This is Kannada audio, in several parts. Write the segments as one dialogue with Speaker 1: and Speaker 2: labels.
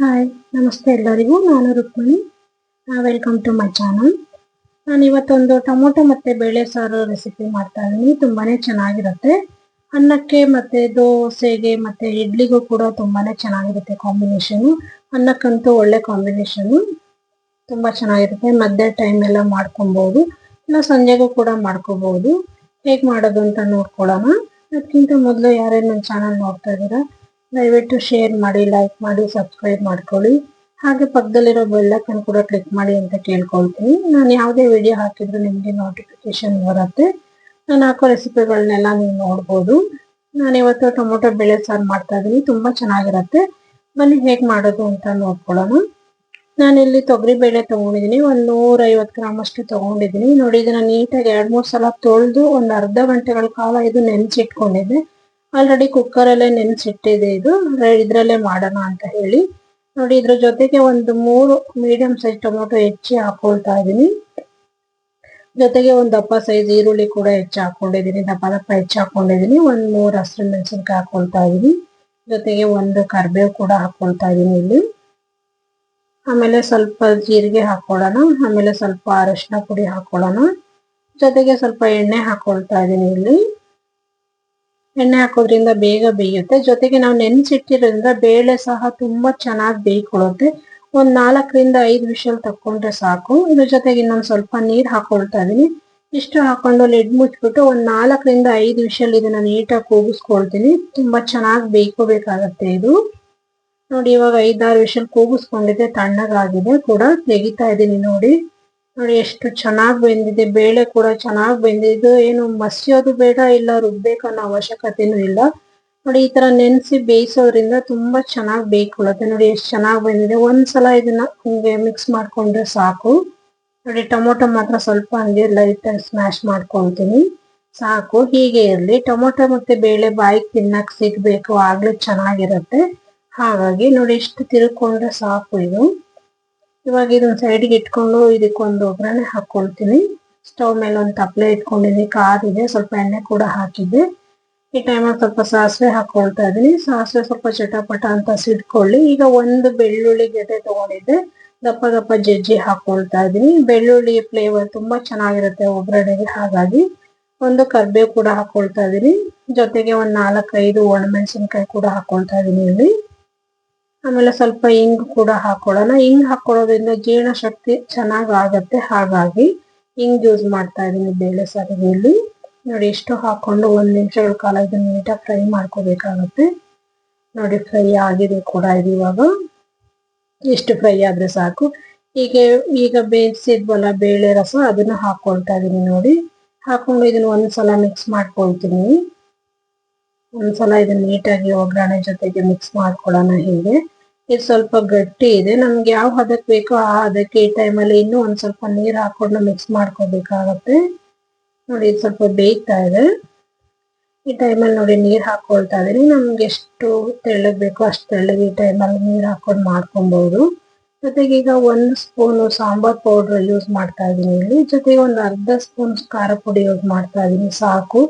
Speaker 1: ಹಾಯ್, ನಮಸ್ತೆ ಎಲ್ಲರಿಗೂ. ನಾನು Rukmini. Welcome to my channel ನಾನು ಇವತ್ತೊಂದು ಟೊಮೊಟೊ ಮತ್ತೆ ಬೇಳೆ ಸಾರು ರೆಸಿಪಿ ಮಾಡ್ತಾ ಇದ್ದೀನಿ. ತುಂಬಾನೇ ಚೆನ್ನಾಗಿರುತ್ತೆ. ಅನ್ನಕ್ಕೆ ಮತ್ತೆ ದೋಸೆಗೆ ಮತ್ತೆ ಇಡ್ಲಿಗೂ ಕೂಡ ತುಂಬಾನೇ ಚೆನ್ನಾಗಿರುತ್ತೆ ಕಾಂಬಿನೇಷನ್ ಅನ್ನಕ್ಕಂತೂ ಒಳ್ಳೆ ಕಾಂಬಿನೇಷನ್ ತುಂಬಾ ಚೆನ್ನಾಗಿರುತ್ತೆ. ಮಧ್ಯ ಟೈಮ್ ಮಾಡ್ಕೊಬೋದು. ಇಲ್ಲ ಸಂಜೆಗೂ ಕೂಡ ಮಾಡ್ಕೋಬೋದು. ಹೇಗೆ ಮಾಡೋದು ಅಂತ ನೋಡ್ಕೊಳ್ಳೋಣ. ಅದಕ್ಕಿಂತ ಮೊದಲು ಯಾರೇ ನನ್ನ ಚಾನಲ್ ನೋಡ್ತಾ ಇದ್ದೀರಾ ದಯವಿಟ್ಟು ಶೇರ್ ಮಾಡಿ ಲೈಕ್ ಮಾಡಿ ಸಬ್ಸ್ಕ್ರೈಬ್ ಮಾಡ್ಕೊಳ್ಳಿ. ಹಾಗೆ ಪಕ್ಕದಲ್ಲಿರೋ ಬೆಲ್ಲಕ್ಕನ್ನು ಕೂಡ ಕ್ಲಿಕ್ ಮಾಡಿ ಅಂತ ಕೇಳ್ಕೊಳ್ತೀನಿ. ನಾನು ಯಾವುದೇ ವಿಡಿಯೋ ಹಾಕಿದ್ರು ನಿಮಗೆ ನೋಟಿಫಿಕೇಶನ್ ಬರುತ್ತೆ. ನಾನು ಹಾಕೋ ರೆಸಿಪಿಗಳನ್ನೆಲ್ಲ ನೀವು ನೋಡ್ಬೋದು. ನಾನು ಇವತ್ತು ಟೊಮೊಟೊ ಬೆಳೆ ಸಾರು ಮಾಡ್ತಾ ಇದ್ದೀನಿ ತುಂಬ ಚೆನ್ನಾಗಿರುತ್ತೆ. ಬನ್ನಿ ಹೇಗೆ ಮಾಡೋದು ಅಂತ ನೋಡ್ಕೊಳ್ಳೋಣ. ನಾನಿಲ್ಲಿ ತೊಗರಿ ಬೇಳೆ ತೊಗೊಂಡಿದ್ದೀನಿ ಒಂದು ನೂರೈವತ್ತು ಗ್ರಾಮ್ ಅಷ್ಟು ತೊಗೊಂಡಿದ್ದೀನಿ ನೋಡಿ, ಇದನ್ನ ನೀಟಾಗಿ ಎರಡು ಮೂರು ಸಲ ತೊಳೆದು ಒಂದು ಅರ್ಧ ಗಂಟೆಗಳ ಕಾಲ ಇದು ನೆನೆಸಿಟ್ಕೊಂಡಿದ್ದೆ. ಆಲ್ರೆಡಿ ಕುಕ್ಕರ್ ಅಲ್ಲೇ ನೆನೆಸಿಟ್ಟಿದೆ ಇದು. ಇದ್ರಲ್ಲೇ ಮಾಡೋಣ ಅಂತ ಹೇಳಿ. ನೋಡಿ, ಇದ್ರ ಜೊತೆಗೆ ಒಂದು ಮೂರು ಮೀಡಿಯಂ ಸೈಜ್ ಟೊಮೊಟೊ ಹೆಚ್ಚಿ ಹಾಕೊಳ್ತಾ ಇದ್ದೀನಿ ಜೊತೆಗೆ ಒಂದು ದಪ್ಪ ಸೈಜ್ ಈರುಳ್ಳಿ ಕೂಡ ಹೆಚ್ಚು ಹಾಕೊಂಡಿದ್ದೀನಿ ದಪ್ಪ ದಪ್ಪ ಹೆಚ್ಚು ಹಾಕೊಂಡಿದ್ದೀನಿ ಒಂದ್ ಮೂರು ಹಸಿರು ಮೆಣಸಿನ್ಕಾಯಿ ಹಾಕೊಳ್ತಾ ಇದೀನಿ. ಜೊತೆಗೆ ಒಂದು ಕರಿಬೇವು ಕೂಡ ಹಾಕೊಳ್ತಾ ಇದೀನಿ ಇಲ್ಲಿ. ಆಮೇಲೆ ಸ್ವಲ್ಪ ಜೀರಿಗೆ ಹಾಕೊಳ್ಳೋಣ. ಆಮೇಲೆ ಸ್ವಲ್ಪ ಅರಶಿನ ಪುಡಿ ಹಾಕೊಳ್ಳೋಣ. ಜೊತೆಗೆ ಸ್ವಲ್ಪ ಎಣ್ಣೆ ಹಾಕೊಳ್ತಾ ಇದೀನಿ ಇಲ್ಲಿ. ಎಣ್ಣೆ ಹಾಕೋದ್ರಿಂದ ಬೇಗ ಬೇಯುತ್ತೆ. ಜೊತೆಗೆ ನಾವು ನೆನೆಸಿಟ್ಟಿರೋದ್ರಿಂದ ಬೇಳೆ ಸಹ ತುಂಬಾ ಚೆನ್ನಾಗಿ ಬೇಯ್ಕೊಳ್ಳುತ್ತೆ. ಒಂದ್ ನಾಲ್ಕರಿಂದ ಐದು ವಿಷಲ್ ತಕೊಂಡ್ರೆ ಸಾಕು. ಇದ್ರ ಜೊತೆಗೆ ಇನ್ನೊಂದು ಸ್ವಲ್ಪ ನೀರ್ ಹಾಕೊಳ್ತಾ ಇದ್ದೀನಿ ಇಷ್ಟು ಹಾಕೊಂಡು ಲಿಡ್ ಮುಚ್ಬಿಟ್ಟು ಒಂದು ನಾಲ್ಕರಿಂದ ಐದು ವಿಷಲ್ ಇದನ್ನ ನೀಟಾಗಿ ಕೂಗಿಸ್ಕೊಳ್ತೀನಿ. ತುಂಬಾ ಚೆನ್ನಾಗಿ ಬೇಯ್ಕೋಬೇಕಾಗತ್ತೆ ಇದು. ನೋಡಿ ಇವಾಗ ಐದಾರು ವಿಷಲ್ ಕೂಗಿಸ್ಕೊಂಡಿದೆ ತಣ್ಣಗಾಗಿದೆ ಕೂಡ. ತೆಗಿತಾ ಇದ್ದೀನಿ ನೋಡಿ. ನೋಡಿ, ಎಷ್ಟು ಚೆನ್ನಾಗ್ ಬೆಂದಿದೆ. ಬೇಳೆ ಕೂಡ ಚೆನ್ನಾಗಿ ಬೆಂದಿದ್ದು ಏನು ಮಸಿಯೋದು ಬೇಡ, ಇಲ್ಲ ರುಬ್ಬೇಕನ್ನೋ ಅವಶ್ಯಕತೆನೂ ಇಲ್ಲ. ನೋಡಿ, ಈ ತರ ನೆನೆಸಿ ಬೇಯಿಸೋದ್ರಿಂದ ತುಂಬಾ ಚೆನ್ನಾಗಿ ಬೇಯ್ಕೊಳ್ಳುತ್ತೆ. ನೋಡಿ, ಎಷ್ಟು ಚೆನ್ನಾಗಿ ಬಂದಿದೆ. ಒಂದ್ಸಲ ಇದನ್ನ ಹಿಂಗೆ ಮಿಕ್ಸ್ ಮಾಡ್ಕೊಂಡ್ರೆ ಸಾಕು. ನೋಡಿ, ಟೊಮೊಟೊ ಮಾತ್ರ ಸ್ವಲ್ಪ ಹಂಗೆ ಲೈಟ್ ಸ್ಮ್ಯಾಶ್ ಮಾಡ್ಕೊಳ್ತೀನಿ. ಸಾಕು. ಹೀಗೆ ಇರಲಿ. ಟೊಮೊಟೊ ಮತ್ತೆ ಬೇಳೆ ಬಾಯಿಗೆ ತಿನ್ನಕ್ ಸಿಗ್ಬೇಕು. ಆಗ್ಲೂ ಚೆನ್ನಾಗಿರುತ್ತೆ. ಹಾಗಾಗಿ ನೋಡಿ ಎಷ್ಟು ತಿರ್ಕೊಂಡ್ರೆ ಸಾಕು ಇದು. ಇವಾಗ ಇದನ್ನ ಸೈಡ್ಗೆ ಇಟ್ಕೊಂಡು ಇದಕ್ಕೊಂದು ಒಗ್ಗರಣೆ ಹಾಕೊಳ್ತೀನಿ. ಸ್ಟವ್ ಮೇಲೆ ಒಂದು ತಪ್ಪಲೆ ಇಟ್ಕೊಂಡಿದ್ದೀನಿ. ಇದೆ. ಸ್ವಲ್ಪ ಎಣ್ಣೆ ಕೂಡ ಹಾಕಿದ್ದೆ. ಈ ಟೈಮಲ್ಲಿ ಸ್ವಲ್ಪ ಸಾಸಿವೆ ಹಾಕೊಳ್ತಾ ಇದೀನಿ ಸಾಸಿವೆ ಸ್ವಲ್ಪ ಚಟಪಟ ಅಂತ ಸಿಡ್ಕೊಳ್ಳಿ ಈಗ ಒಂದು ಬೆಳ್ಳುಳ್ಳಿ ಗೆಡ್ಡೆ ತಗೊಂಡಿದ್ದೆ. ದಪ್ಪ ದಪ್ಪ ಜಜ್ಜಿ ಹಾಕೊಳ್ತಾ ಇದೀನಿ ಬೆಳ್ಳುಳ್ಳಿ ಫ್ಲೇವರ್ ತುಂಬಾ ಚೆನ್ನಾಗಿರುತ್ತೆ ಒಗ್ಗರಣೆಗೆ. ಹಾಗಾಗಿ ಒಂದು ಕರ್ಬೇವು ಕೂಡ ಹಾಕೊಳ್ತಾ ಇದೀನಿ ಜೊತೆಗೆ ಒಂದ್ ನಾಲ್ಕೈದು ಒಣಮೆಣಸಿನ್ಕಾಯಿ ಕೂಡ ಹಾಕೊಳ್ತಾ ಇದೀನಿ ಇಲ್ಲಿ. ಆಮೇಲೆ ಸ್ವಲ್ಪ ಇಂಗು ಕೂಡ ಹಾಕೊಳ್ಳೋಣ. ಇಂಗ್ ಹಾಕೊಳ್ಳೋದ್ರಿಂದ ಜೀರ್ಣಶಕ್ತಿ ಚೆನ್ನಾಗಿ ಆಗುತ್ತೆ ಹಾಗಾಗಿ ಇಂಗ್ ಯೂಸ್ ಮಾಡ್ತಾ ಇದೀನಿ ಬೇಳೆ ಸಾರಿಗೆಯಲ್ಲಿ. ನೋಡಿ ಇಷ್ಟು ಹಾಕೊಂಡು ಒಂದ್ ನಿಮಿಷಗಳ ಕಾಲ ಇದನ್ನು ನೀಟಾಗಿ ಫ್ರೈ ಮಾಡ್ಕೋಬೇಕಾಗತ್ತೆ. ನೋಡಿ ಫ್ರೈ ಆಗಿದೆ ಕೂಡ ಇದು ಇವಾಗ. ಎಷ್ಟು ಫ್ರೈ ಆದ್ರೆ ಸಾಕು. ಈಗ ಈಗ ಬೇಯಿಸಿದ್ವಲ್ಲ ಬೇಳೆ ರಸ, ಅದನ್ನ ಹಾಕೊಳ್ತಾ ಇದೀನಿ ನೋಡಿ. ಹಾಕೊಂಡು ಇದನ್ನ ಒಂದ್ಸಲ ಮಿಕ್ಸ್ ಮಾಡ್ಕೊಳ್ತೀನಿ. ಒಂದ್ಸಲ ಇದನ್ನ ನೀಟಾಗಿ ಒಗ್ಗರಣೆ ಜೊತೆಗೆ ಮಿಕ್ಸ್ ಮಾಡ್ಕೊಳ್ಳೋಣ ಹೀಗೆ. ಇದು ಸ್ವಲ್ಪ ಗಟ್ಟಿ ಇದೆ. ನಮ್ಗೆ ಯಾವ ಹದಕ್ ಬೇಕೋ ಆ ಹದಕ್ಕೆ ಈ ಟೈಮಲ್ಲಿ ಇನ್ನೂ ಒಂದ್ ಸ್ವಲ್ಪ ನೀರ್ ಹಾಕೊಂಡು ಮಿಕ್ಸ್ ಮಾಡ್ಕೋಬೇಕಾಗತ್ತೆ ನೋಡಿ, ಇದು ಸ್ವಲ್ಪ ಬೇಯ್ತಾ ಇದೆ. ಈ ಟೈಮಲ್ಲಿ ನೋಡಿ ನೀರ್ ಹಾಕೊಳ್ತಾ ಇದೀನಿ. ನಮ್ಗೆ ಎಷ್ಟು ತೆಳ್ಳಗ್ ಬೇಕೋ ಅಷ್ಟು ತೆಳ್ಳಗೆ ಈ ಟೈಮಲ್ಲಿ ನೀರ್ ಹಾಕೊಂಡು ಮಾಡ್ಕೊಬಹುದು ಜೊತೆಗೆ ಈಗ ಒಂದು ಸ್ಪೂನು ಸಾಂಬಾರ್ ಪೌಡರ್ ಯೂಸ್ ಮಾಡ್ತಾ ಇದೀನಿ ಇಲ್ಲಿ. ಜೊತೆಗೆ ಒಂದು ಅರ್ಧ ಸ್ಪೂನ್ ಖಾರ ಪುಡಿ ಯೂಸ್ ಮಾಡ್ತಾ ಇದೀನಿ. ಸಾಕು.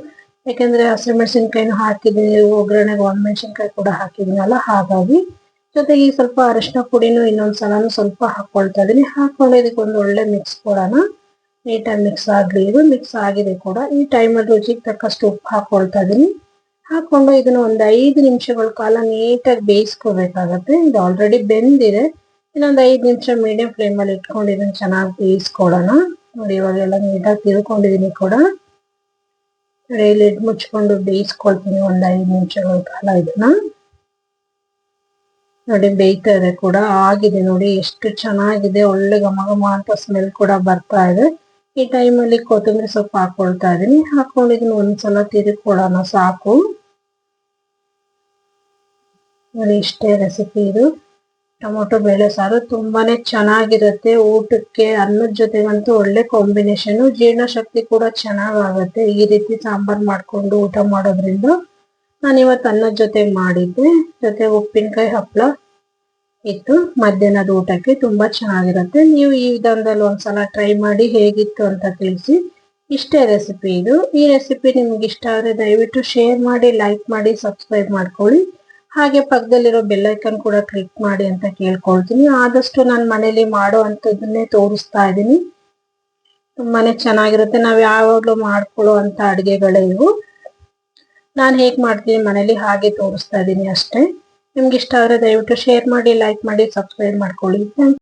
Speaker 1: ಯಾಕಂದ್ರೆ ಹಸಿಮೆಣಸಿನ್ಕಾಯಿನೂ ಹಾಕಿದೀನಿ ಒಗ್ಗರಣೆಗೆ ಒಣಮೆಣಸಿನ್ಕಾಯಿ ಕೂಡ ಹಾಕಿದೀನಲ್ಲ ಹಾಗಾಗಿ ಜೊತೆಗೆ ಸ್ವಲ್ಪ ಅರಿಶಿನ ಪುಡಿನೂ ಇನ್ನೊಂದ್ ಸಲನು ಸ್ವಲ್ಪ ಹಾಕೊಳ್ತಾ ಇದೀನಿ ಹಾಕೊಂಡು ಇದಕ್ಕೆ ಒಂದು ಒಳ್ಳೆ ಮಿಕ್ಸ್ ಕೊಡೋಣ. ನೀಟಾಗಿ ಮಿಕ್ಸ್ ಆಗ್ಲಿ, ಇದು ಮಿಕ್ಸ್ ಆಗಿದೆ ಕೂಡ. ಈ ಟೈಮಲ್ಲಿ ರುಚಿಗೆ ತಕ್ಕಷ್ಟು ಉಪ್ಪು ಹಾಕೊಳ್ತಾ ಇದೀನಿ ಹಾಕೊಂಡು ಇದನ್ನ ಒಂದು ಐದು ನಿಮಿಷಗಳ ಕಾಲ ನೀಟಾಗಿ ಬೇಯಿಸ್ಕೋಬೇಕಾಗತ್ತೆ. ಇದು ಆಲ್ರೆಡಿ ಬೆಂದಿದೆ. ಇನ್ನೊಂದು ಐದು ನಿಮಿಷ ಮೀಡಿಯಂ ಫ್ಲೇಮಲ್ಲಿ ಇಟ್ಕೊಂಡು ಇದನ್ನ ಚೆನ್ನಾಗಿ ಬೇಯಿಸ್ಕೊಡೋಣ. ನೋಡಿ ಇವಾಗೆಲ್ಲ ನೀಟಾಗಿ ತಿಳ್ಕೊಂಡಿದೀನಿ ಕೂಡ. ಲಿಡ್ ಮುಚ್ಕೊಂಡು ಬೇಯಿಸ್ಕೊಳ್ತೀನಿ ಒಂದ್ ಐದು ನಿಮಿಷಗಳ ಕಾಲ ಇದನ್ನ. ನೋಡಿ ಬೇಯ್ತಾ ಇದೆ ಕೂಡ, ಆಗಿದೆ ನೋಡಿ ಎಷ್ಟು ಚೆನ್ನಾಗಿದೆ, ಒಳ್ಳೆ ಘಮ ಘಮ ಅಂತ ಸ್ಮೆಲ್ ಕೂಡ ಬರ್ತಾ ಇದೆ ಈ ಟೈಮಲ್ಲಿ ಕೊತ್ತಂಬರಿ ಸೊಪ್ಪು ಹಾಕೊಳ್ತಾ ಇದೀನಿ ಹಾಕೊಂಡು ಇದನ್ನ ಒಂದ್ಸಲ ತಿರುಗಿಕೊಡೋಣ ಸಾಕು. ನೋಡಿ ಇಷ್ಟೇ ರೆಸಿಪಿ ಇದು. ಟೊಮೊಟೊ ಬೇಳೆ ಸಾರು ತುಂಬಾನೇ ಚೆನ್ನಾಗಿರುತ್ತೆ. ಊಟಕ್ಕೆ ಅನ್ನದ ಜೊತೆಗಂತೂ ಒಳ್ಳೆ ಕಾಂಬಿನೇಷನ್ ಜೀರ್ಣಶಕ್ತಿ ಕೂಡ ಚೆನ್ನಾಗಾಗುತ್ತೆ. ಈ ರೀತಿ ಸಾಂಬಾರ್ ಮಾಡ್ಕೊಂಡು ಊಟ ಮಾಡೋದ್ರಿಂದ ನಾನು ಇವತ್ತು ಅನ್ನದ ಜೊತೆ ಮಾಡಿದ್ದೆ. ಜೊತೆ ಉಪ್ಪಿನಕಾಯಿ ಹಪ್ಪಳ ಇತ್ತು. ಮಧ್ಯಾಹ್ನದ ಊಟಕ್ಕೆ ತುಂಬಾ ಚೆನ್ನಾಗಿರುತ್ತೆ. ನೀವು ಈ ವಿಧಾನದಲ್ಲಿ ಒಂದ್ಸಲ ಟ್ರೈ ಮಾಡಿ ಹೇಗಿತ್ತು ಅಂತ ತಿಳಿಸಿ. ಇಷ್ಟೇ ರೆಸಿಪಿ ಇದು. ಈ ರೆಸಿಪಿ ನಿಮ್ಗೆ ಇಷ್ಟ ಆದರೆ ದಯವಿಟ್ಟು ಶೇರ್ ಮಾಡಿ ಲೈಕ್ ಮಾಡಿ ಸಬ್ಸ್ಕ್ರೈಬ್ ಮಾಡ್ಕೊಳ್ಳಿ. ಹಾಗೆ ಪಕ್ಕದಲ್ಲಿರೋ ಬೆಲ್ ಐಕನ್ ಕೂಡ ಕ್ಲಿಕ್ ಮಾಡಿ ಅಂತ ಕೇಳ್ಕೊಳ್ತೀನಿ. ಆದಷ್ಟು ನಾನು ಮನೇಲಿ ಮಾಡೋ ಅಂಥದ್ದನ್ನೇ ತೋರಿಸ್ತಾ ಇದ್ದೀನಿ. ತುಂಬಾನೇ ಚೆನ್ನಾಗಿರುತ್ತೆ. ನಾವು ಯಾವಾಗಲೂ ಮಾಡ್ಕೊಳ್ಳೋ ಅಂತ ಅಡುಗೆಗಳೇ ಇವು. ನಾನು ಹೇಗೆ ಮಾಡ್ತೀನಿ ಮನೇಲಿ ಹಾಗೆ ತೋರಿಸ್ತಾ ಇದ್ದೀನಿ ಅಷ್ಟೇ. ನಿಮ್ಗೆ ಇಷ್ಟ ಆದರೆ ದಯವಿಟ್ಟು ಶೇರ್ ಮಾಡಿ ಲೈಕ್ ಮಾಡಿ ಸಬ್ಸ್ಕ್ರೈಬ್ ಮಾಡ್ಕೊಳ್ಳಿ.